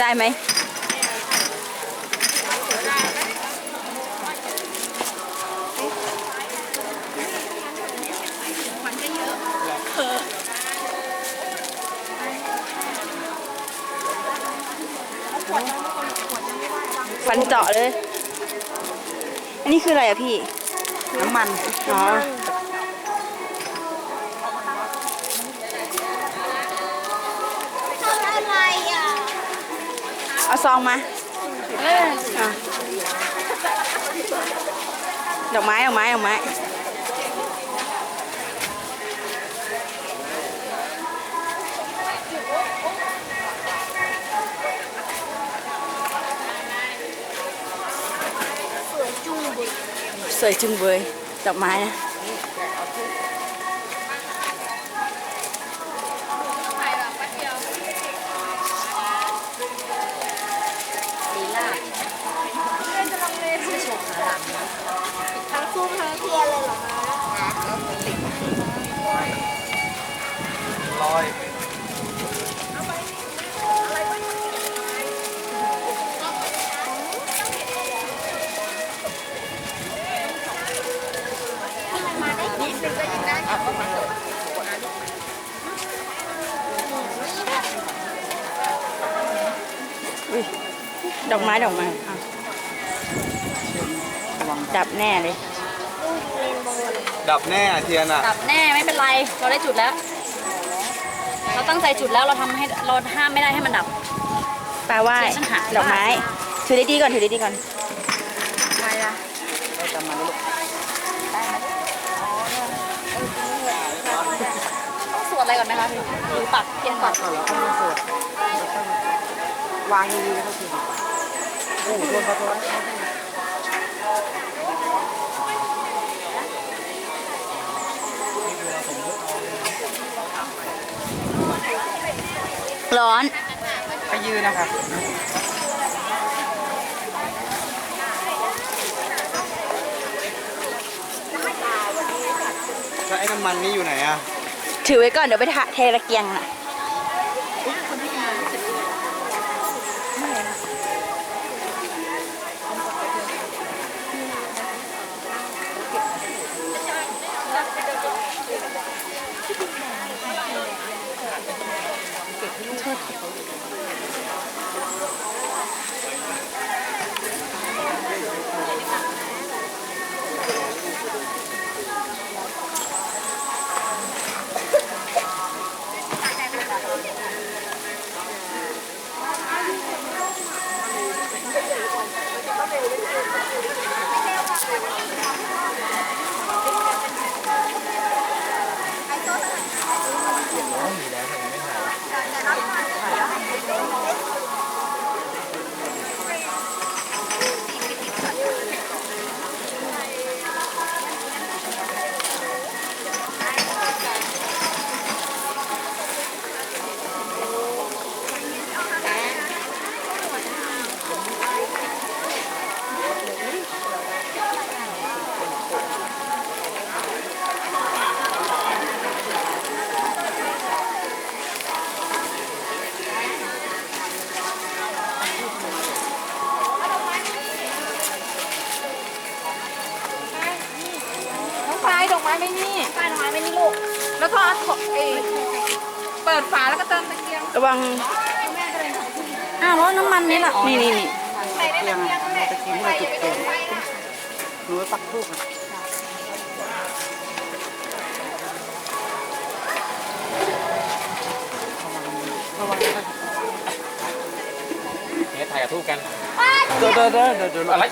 ได้ไหมฟันเจาะเลย อันนี้คืออะไรอะพี่ น้ำมัน อ๋อ เอาซองมาอะดอกไม้ดอกไม้ดอกไม้สวยจุ้งบุยสวยจุงเบยดอกไม้นะ อกไม้ดอกไม้อะดับแน่เลยเรนโบว์เลย ดับแน่เทียนอะ ดับแน่ไม่เป็นไร เราได้จุดแล้ว เราตั้งใจจุดแล้วเราทำให้เราห้ามไม่ได้ให้มันดับ ปลาว่ายเทียนฉันหายดอกไม้ ถือดีๆก่อน ถือดีๆก่อนต้องสวดอะไรก่อนไหมคะหรือปักเทียนก่อน วางดีๆแล้วที โอ้โหโดนประตูร้อน ไปยืนนะครับแล้วไอ้น้ำมันนี่อยู่ไหนอะถือไว้ก่อนเดี๋ยวไปทะเทระเกียงน่ะ แล้วก็เอาของเอยเปิดฝาแล้วก็เติมตะเกียงระวังอ้าวแล้วน้ำมันนี่ล่ะอ๋อนี่นี่นี่ใส่ในตะเกียงนั่นแหละใส่อย่าไปโดนไฟนะหนูปักทูบอะระวังนะเนี่ยถ่ายกับทูบกัน เดี๋ยวเดี๋ยวเดี๋ยวเดี๋ยวอะไร